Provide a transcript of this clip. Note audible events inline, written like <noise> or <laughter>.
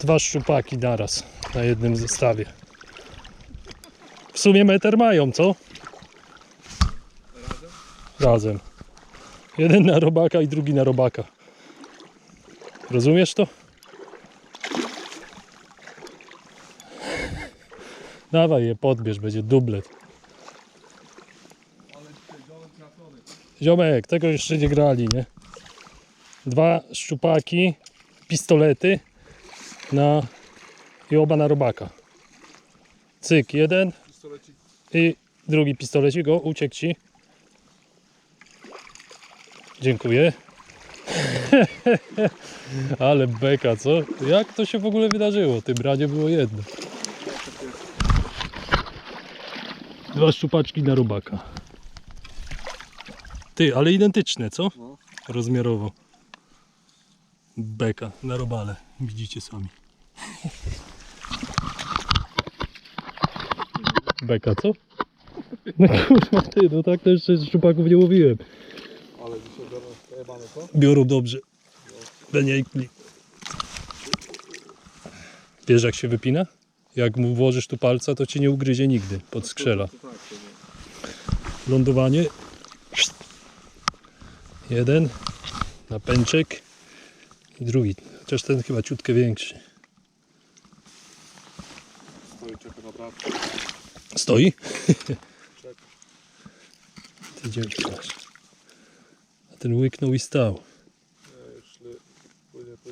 Dwa szczupaki naraz na jednym zestawie. W sumie meter mają, co? Razem. Jeden na robaka i drugi na robaka. Rozumiesz to? Dawaj je, podbierz, będzie dublet. Ziomek, tego jeszcze nie grali, nie? Dwa szczupaki, pistolety na i oba na robaka. Cyk, jeden Pistolecik. i drugi pistolecik. O, uciekł ci. Dziękuję. <laughs> Ale beka, co? Jak to się w ogóle wydarzyło? Tym razie było jedno. Dwa szczupaczki na robaka. Ty, ale identyczne, co? No. Rozmiarowo. Beka na robale. Widzicie sami. Beka, co? No kurwa, ty, no tak to jeszcze szczupaków nie łowiłem. Ale dzisiaj biorą pojebane co? Biorą dobrze. Beniekli. Wiesz jak się wypina? Jak mu włożysz tu palca, to cię nie ugryzie nigdy. To nie. Lądowanie. Jeden. Na pęczek. I drugi. Chociaż ten chyba ciutkę większy. Stoi, czeka na brat. Stoi? Czeka. Ty masz? A ten łyknął i stał.